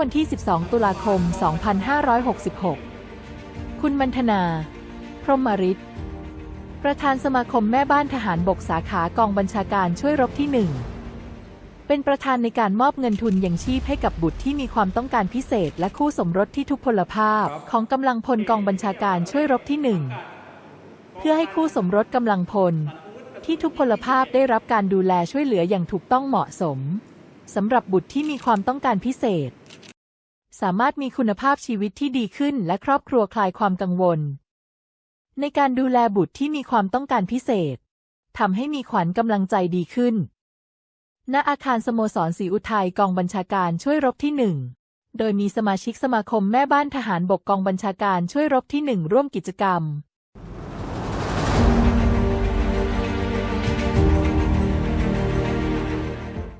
วันที่ 12 ตุลาคม 2566 คุณมันธนา พรหมริตประธานสมาคมแม่บ้านทหารบกสาขากองบัญชาการช่วยรบที่หนึ่งเป็นประธานในการมอบเงินทุนยังชีพให้กับบุตรที่มีความต้องการพิเศษ และคู่สมรสที่ทุกพลภาพของกำลังพลกองบัญชาการช่วยรบที่หนึ่งเพื่อให้คู่สมรสกำลังพล ที่ทุกพลภาพได้รับการดูแลช่วยเหลืออย่างถูกต้องเหมาะสมสำหรับบุตรที่มีความต้องการพิเศษ สามารถมีคุณภาพชีวิตที่ดีขึ้นและครอบครัวคลายความกังวล ในการดูแลบุตรที่มีความต้องการพิเศษทำให้มีขวัญกำลังใจดีขึ้น ณ อาคารสโมสรศรีอุทัยกองบัญชาการช่วยรบที่หนึ่ง โดยมีสมาชิกสมาคมแม่บ้านทหารบกกองบัญชาการช่วยรบที่หนึ่งร่วมกิจกรรม